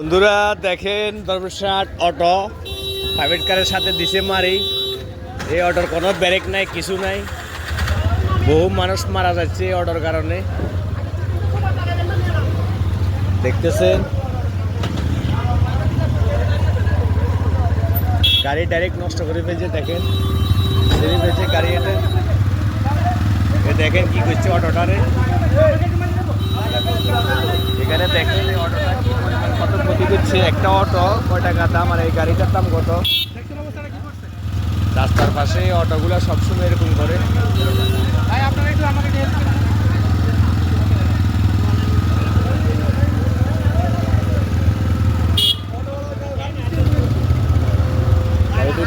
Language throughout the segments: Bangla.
বন্ধুরা, দেখেন দরবেশাট অটো প্রাইভেট কারের সাথে দিছে মারি। এই অটোর কোনো ব্রেক নাই, কিছু নাই। বহু মানুষ মারা যাচ্ছে এই অটোর কারণে। দেখতেছেন? গাড়ি ডাইরেক্ট নষ্ট করে ফেলছে, দেখেন। ছেড়ে ফেলছে গাড়ি এটা। দেখেন কি করছে অটোটারে এখানে দেখেন এই ক্ষতি করছে একটা অটো কয় টাকা দাম আর এই গাড়িটার দাম কত? রাস্তার পাশে অটোগুলো সবসময় এরকম করে।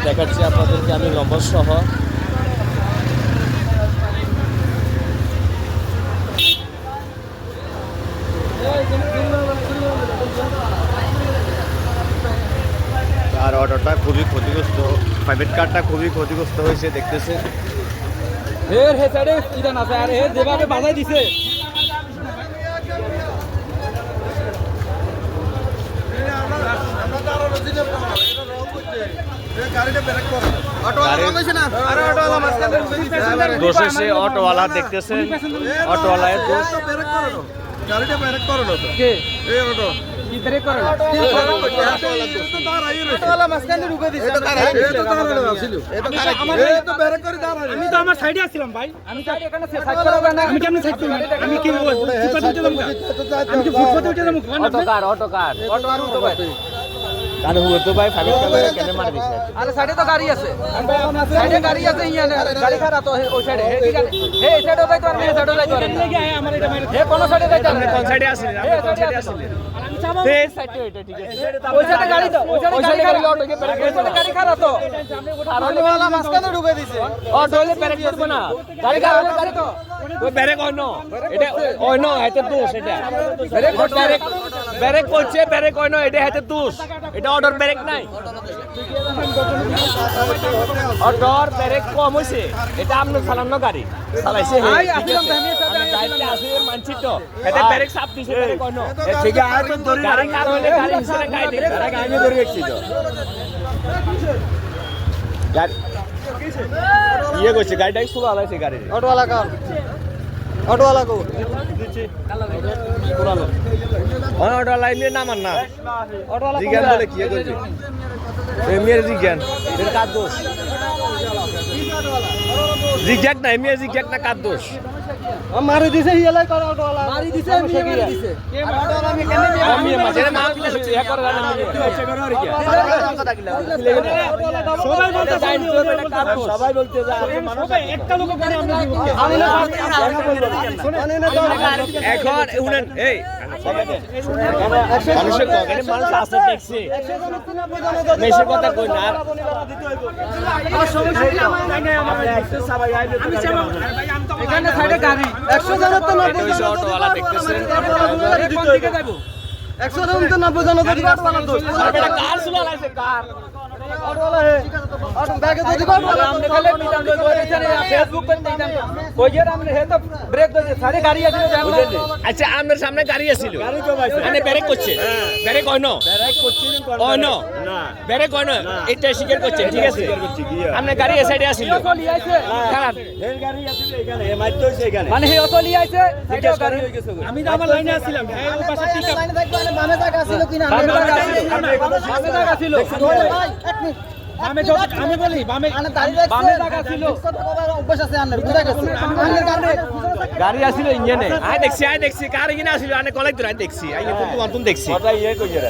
দেখাচ্ছি আপনাদেরকে আমি নম্বর সহ আর অটোটা খুবই ক্ষতিগ্রস্ত প্রাইভেট কারটা খুবই ক্ষতিগ্রস্ত হয়েছে দেখতেছে। এর হে সাইডে ইদান আছে আর হে যেভাবে বাজাই দিছে। দোষে অটোওয়ালা দেখতেছেন অটোওয়ালা দোষ। কে? কি ব্রেক করে না আমি তো আমার সাইডে আসছিলাম ভাই আমি তো এখানে সাইড করা না আমি কেমন সাইড করব আমি কি ফুটপাতে আমি কি ফুটপাতে উঠে যাব অটো কার অটো কার অটো আর তো ভাই কার হুয়ে তো ভাই প্রাইভেট কার কেন মার দিছে আরে সাইডে তো গাড়ি আছে সাইডে গাড়ি আছে ইয়ানে গাড়ি খারাপ তো ওই সাইডে হে ঠিক আছে হে এই সাইডে যাইতো আর এই সাইডে যাইতো আর হে কোন সাইডে যাইতো কোন সাইডে আছেন আপনি কোন সাইডে আছেন চাবো এই সাইডে এটা ঠিক আছে। ওই সাইডে গাড়ি তো ওই সাইডে গাড়ি অটো কে ব্রেক ওই সাইডে গাড়ি খারাপ তো আর ওয়ালা মাঝখানে ঢুকে দিছে। অটো হলে ব্রেক করবে না। গাড়ি কার হলে গাড়ি তো ওই ব্রেক এটা না দোষ এটা। ব্রেক ব্রেক ব্রেক করছে ব্রেক এটা হাতে দোষ। এটা অটোর ব্রেক নাই। অটোর ব্রেক কম হইছে। এটা চালানো গাড়ি। চালাইছে আসি মানছি তো এটা ব্রেক দিছে ঠিক আছে গাড়ি কার হলে গাড়ি হিসেবে ধরে তো। গাড়ি ইয়ে করছে গাড়িটাই শুরু হলাইছে গাড়ি অটোওয়ালা কার? অটোওয়ালা কো? অন অটো লাইনে নামান না। অটোওয়ালা জিজ্ঞান বলে কি করছে? এমিয়ার জিজ্ঞান। এর কার দোষ? জিজ্ঞাক না এমিয়ার জিজ্ঞাক না কার দোষ? মারি দিছে হিয়ালাই কর ডলা মারি দিছে আমি মারি দিছে। কে অটোওয়ালা আমি কেন আমি মাঝে মা কিলা হচ্ছে ইয়া করে কি সবাই বলতে সবাই বলতে যা একটা লোক করে আমরা আমি না এখন উনেন এই মানুষের কখনো মানুষ আছে দেখছি মেশে কথা কই না আর এখানে সাইডে গাড়ি 100 জনের তো 90 এটা হচ্ছে অটোওয়ালা দেখতেছেন কোন দিকে যাইবো 100 জন তো 90 জন কার শুরু হলাইছে কার? আচ্ছা আপনার সামনে গাড়ি আছিল। মানে ব্রেক করছে। ব্রেক হয় না। না। ব্রেক হয় না। এটা স্বীকার করছে ঠিক আছে? আপনার গাড়ি এ সাইডে আইছে খারাপ মানে হে আইছে গাড়ি হয়ে গেছে আমি তো আমার লাইনে আসছিলাম হ্যাঁ ও পাশে ঠিক আছে বামে জায়গা ছিল কিনা? বামে জায়গা ছিল আমি যত- আমি বলি বামে বামে জায়গা ছিল। গাড়ি। আছিল ইঞ্জিনে। আই দেখছি আই দেখছি কার ইঞ্জিন আছিল? আনে কলেজ ধরে দেখছি। আই নতুন নতুন দেখছি।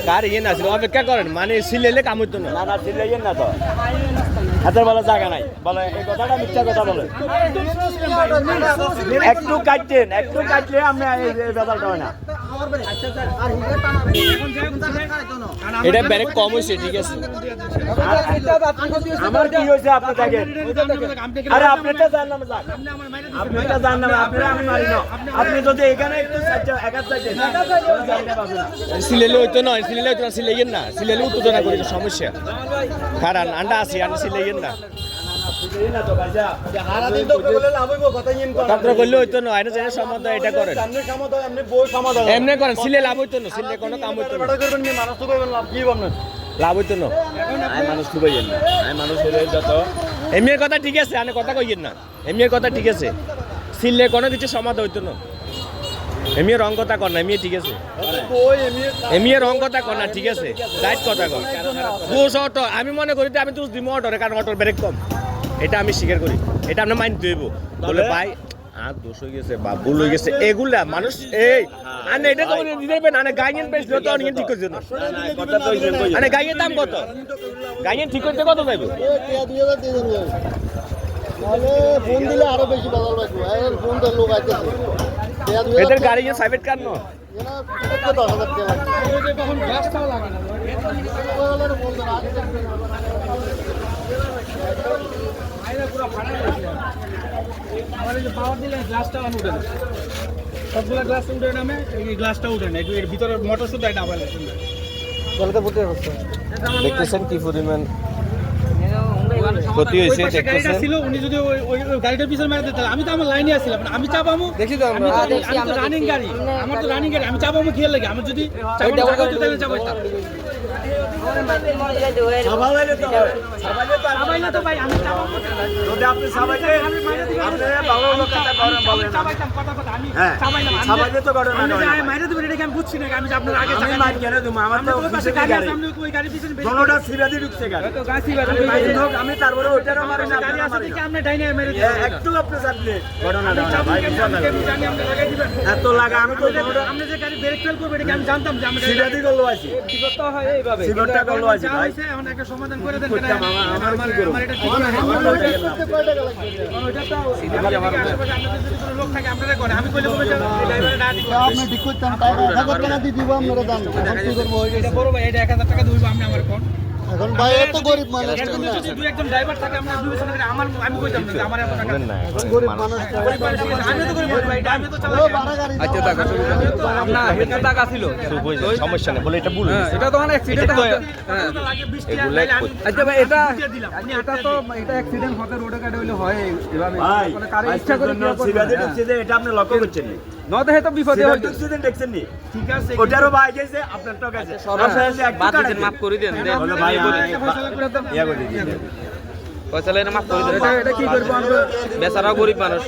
কার ইঞ্জিন আছিল? অপেক্ষা করেন মানে সিলেলে কাম হইতো না হাতের বলা জায়গা নাই। বলে এই কথাটা মিথ্যা কথা বলে। একটু কাটতেন একটু কাটলে আমরা এই হয় না। এটা ব্রেক কম হইছে ঠিক আছে। আমার কি হয়েছে আপনি দেখেন আরে আপনারটা জানলাম যাক আপনারটা জানলাম আপনারা আমি মারি না। আপনি যদি এখানে একটু সাইডটা একাত সিলেলে হইতো না সিলেলে হইতো না সিলেইয়েন না। সিলেলে উত্তেজনা করি সমস্যা। কারণ আন্ডা আছে আন্ডা সিলেইয়েন না। এমনি করেন সিলে লাভ হইতো না সিলে কোনো কাম হইতো না। তো লাভ হইতো না? আমি মানুষ খুবই না আমি মানুষ হলে যত এমনির কথা ঠিক আছে আমি কথা কইয়েন না। এমনির কথা ঠিক আছে। সিললে কোনো কিছু সমাধান হইতো না? এমনি রং কথা কর না এমনি ঠিক আছে। এমনি রং কথা কর না ঠিক আছে। রাইট কথা কর। দোষ অটো আমি মনে করি আমি দোষ দিব অটোরে কারণ অটোর ব্রেক কম। এটা আমি স্বীকার করি। এটা আপনি মাইন্ড দেব বলে ভাই আর দোষ হয়ে গেছে বা ভুল হয়ে গেছে এগুলা মানুষ এই আনে এটা তো গাইয়েন ঠিক না মানে গাইয়ের দাম কত গাইয়ের ঠিক করতে কত যাইব ফোন দিলে আরও বেশি লাগবে আর ফোন তো লোক আছে এদের গাড়ি যে সাইবেট কার ন সবগুলো গ্লাস উঠে নামে এই গ্লাসটা উঠে না ভিতরে মোটর শুধু আবার দেখতেছেন কি পরিমাণ ক্ষতি হয়েছে দেখতেছেন? ছিল উনি যদি ওই ওই গাড়িটার পিছনে মেরে দিতেন আমি তো আমার লাইনে আসছিলাম আমি চাপামু দেখি তো আমি তো আমি তো রানিং গাড়ি আমার তো রানিং গাড়ি আমি চাপামু খেয়ে লাগে আমি যদি তাহলে চাপাইতাম আমি আপনি তারপরে ওইটারও মারি না একটু চাপলে ঘটনাটা এত লাগা আমি তো আপনি যে গাড়ি ব্রেক ফেল করবে এটা আমি জানতাম যে আমি সিরাদি করল আছি হয় এইভাবে। ভাই। এখন একটা সমাধান করে দেন করতাম, আমার- আমার কি করব? আমার এটা ঠিক না আমার তো দেখেন না। কয় টাকা লাগবে ওইটা তো আশেপাশে আপনাদের যদি কোনো লোক থাকে আপনারা করে আমি কইলে বলবেন যে ড্রাইভারে না দিতে আপনি ঠিক করতেন টাকা টাকা দিব? আপনারা দাম কি করব? এটা বড় ভাই এটা এক হাজার টাকা দিবো আপনি আমার কোন এখন ভাই এত গরিব মানুষ যদি দুই একজন ড্রাইভার থাকে আমরা বিবেচনা করে আমার আমি কইতাম না আমার এত টাকা না গরিব মানুষ গরিব মানুষ আমি তো গরিব ভাই আমি তো চালাই আচ্ছা টাকা আপনার হেডটা টাকা ছিল। সমস্যা নেই বলে এটা ভুল। এটা তো মানে অ্যাক্সিডেন্ট এটা হ্যাঁ। লাগে 20 এগুলো টাকা আমি আচ্ছা ভাই এটা এটা তো এটা অ্যাক্সিডেন্ট হতে রোডে কাটে হইলে হয়। এভাবে মানে কারও ইচ্ছা করে না। ঢুকছে যে এটা আপনি লক্ষ্য করছেন নি। নয়তো হেতো বিপদে সিরাদি হইতো দেখছেন নি। ঠিক আছে ওটারও ভাই গেছে আপনার তো গেছে আপনার এসে একটু কাটাইছে। করে দেন ভাই একটা আমি- ফয়সালা করে দেন। ইয়া করে দিন পয়সা মাফ করে দেন এটা এটা কি করব আমরা? বেচারাও গরিব মানুষ।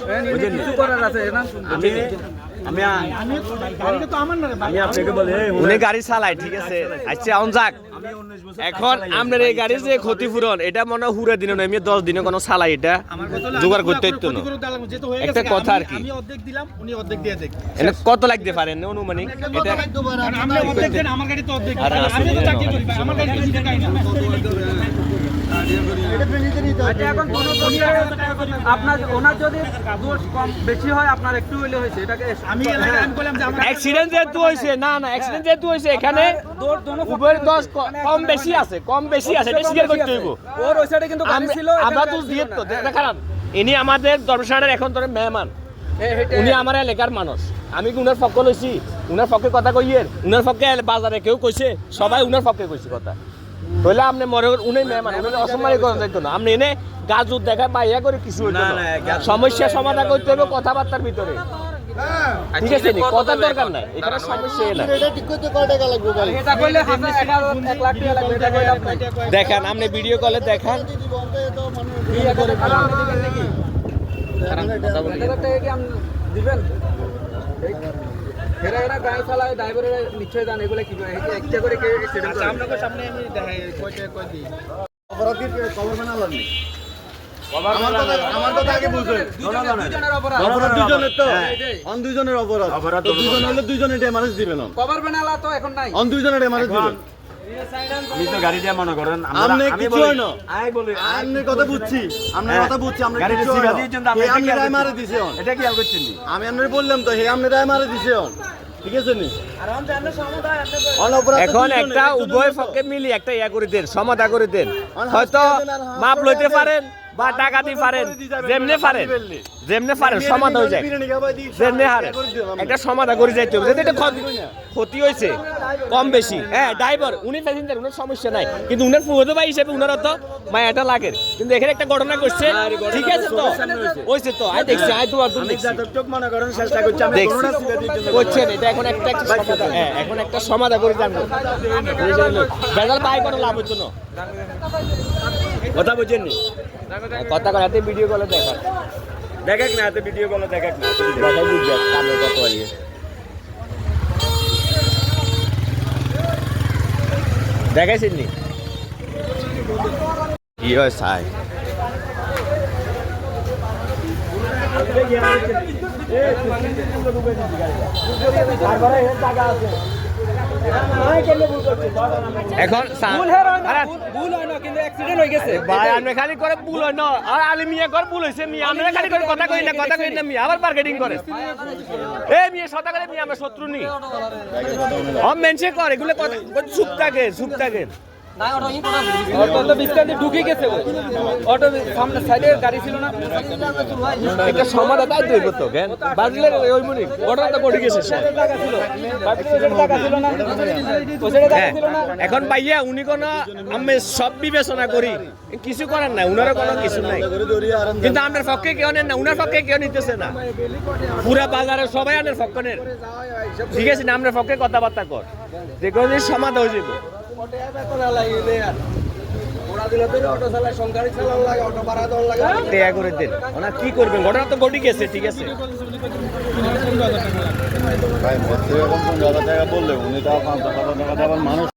কিছু করার আছে না আমি আমি আমি গাড়িটা তো আমার না আমি আপনাকে বলে উনি গাড়ি চালায় ঠিক আছে? আচ্ছা আউন যাক। আমি 19 বছর এখন আপনার এই গাড়ির যে ক্ষতিপূরণ এটা মনে হয় হুরে দিনে নয় এমনি দশ দিনে কোনো সালাই এটা জোগাড় করতে হইতো না। একটা কথা আর কি। আমি অর্ধেক দিলাম উনি অর্ধেক দিয়ে দেখ। এটা কত লাগতে পারেন অনুমানিক? এটা আপনি অর্ধেক দেন আমার গাড়ি তো অর্ধেক আরে আচ্ছা এখন কোনো আপনার ওনার যদি দোষ কম বেশি হয় আপনার একটু হইলে হয়েছে এটাকে আমি বললাম যে আমার অ্যাক্সিডেন্ট যেহেতু হয়েছে না না অ্যাক্সিডেন্ট যেহেতু হয়েছে এখানে উভয়ের দশ কম বেশি আছে কম বেশি আছে এটা স্বীকার করতে হইব। ওর ওই সাইডে কিন্তু গাড়ি ছিল আমরা তো দিয়ে তো দেখান ইনি আমাদের ধর্মশালার এখন ধরে মেহমান। উনি আমার এলাকার মানুষ। আমি কি উনার পক্ষ লইছি? উনার পক্ষে কথা কইয়ের? উনার পক্ষে বাজারে কেউ কইছে? সবাই উনার পক্ষে কইছে কথা। তাহলে আপনি মনে করেন উনি মেহমান উনি অসম্মানি করা যাইতো না। আপনি এনে গাজুর দেখা বাইয়া করে কিছু হইতো না, সমস্যা সমাধান করতে হবে কথাবার্তার ভিতরে। ঠিক আছে নি? কথার দরকার নাই। এখানে সমস্যা এ এটা ঠিক করতে কয় টাকা লাগবে ভাই? এটা কইলে হাজার এক হাজার এক লাখ টাকা লাগবে। এটা কইলে আপনি দেখান। আপনি ভিডিও কলে দেখান দিবেন? এরা এরা গাড়ি চালায় ড্রাইভারের নিশ্চয় জান এগুলো কি একটা করে কে আপনাকে সামনে আমি দেখাই কয়টা কয় দিই। অপরাধীর খবর বানালাম আমার কথা আমার কথা আগে বুঝুন। দুজনের অপরাধ। অপরাধ দুজনের তো হ্যাঁ। অন দুজনের অপরাধ। অপরাধ দুজন হলে দুজনে ড্যামারেজ দিবেন না। কভার বেনালা তো এখন নাই। অন দুজনে ড্যামারেজ দিবেন আমি তো গাড়ি দিয়ে মনে করেন আমরা- আমি বলি- আমি বলি আপনার কথা বুঝছি আপনার হ্যাঁ। কথা বুঝছি আমরা গাড়িতে কিছু সিরা না। দিয়েছেন তো আপনি আপনি রায় মারে দিছে অন। এটা খেয়াল করছেন আমি আপনার বললাম তো হে আপনি রায় মারে দিছে ঠিক আছে নি? অন অপরাধ তো এখন একটা উভয় পক্ষে মিলি একটা ইয়া করে দেন সমাধা করে দেন। হয়তো মাপ লইতে পারেন বা টাকা দিতে পারেন যেমনি পারেন। যেমনে পারে সমাধান হয়ে যায়। যেমনে হারে। একটা সমাধান করে যাইতে হবে। ক্ষতি- ক্ষতি হয়েছে কম বেশি। হ্যাঁ ড্রাইভার উনি প্যাসেঞ্জার উনার সমস্যা নাই। কিন্তু উনার ফুহতো ভাই হিসেবে উনার তো মায়াটা লাগে। কিন্তু এখানে একটা ঘটনা ঘটছে। ঠিক আছে তো? হয়েছে। তো? আয় দেখছি মনে করেন চেষ্টা করছি। করছেন এটা এখন একটা সমাধান হ্যাঁ এখন একটা সমাধান করে জানব বেজাল কোনো লাভ হচ্ছে না। কথা বুঝেন নি কথা কথা ভিডিও কলে দেখা। দেখাক না হাতে ভিডিও কলে দেখাক না। কথা বুঝবে কামে কত ইয়ে দেখাইছেন নি কি হয়, সাই? এখন ভুল হয় না আরে, ভুল- ভুল হয় না কিন্তু অ্যাক্সিডেন্ট হয়ে গেছে। ভাই খালি করে ভুল হয় না। আর আলি মিয়া কর ভুল হইছে মিয়া। আমরা খালি করে কথা কই না কথা কই না মিয়া। আবার মার্কেটিং করে। এ মিয়া সদা করে মিয়া আমার শত্রু নি। হম মেনশে কর এগুলো কথা চুপ থাকে চুপ থাকে। অটো তো বিস্তার ঢুকে গেছে অটো সামনে সাইডে গাড়ি ছিল না। একটা সমাধান তাই দইব তো কেন বাজলে ওই মুনি ঘটনা তো ঘটে গেছে। সে। টাকা ছিল না ওখানে টাকা হ্যাঁ, ছিল না এখন ভাইয়া উনি কোন আমি সব বিবেচনা করি। কিছু করার নাই উনারও কোনো কিছু নাই। কিন্তু আপনার পক্ষে কেউ নেন না উনার পক্ষে কেউ নিতেছে না। পুরা বাজারে সবাই আনের পক্ষের ঠিক আছে না আপনার পক্ষে কথাবার্তা কর। যে কোনো সমাধান হয়ে যাবে। টেয়া করে দেন। ওনা কি করবেন? ঘটনা তো ঘটে গেছে ঠিক আছে। ভাই, ভর্তি এরকম টাকা বললে উনি তো পাঁচ হাজার টাকা দেওয়ার মানুষ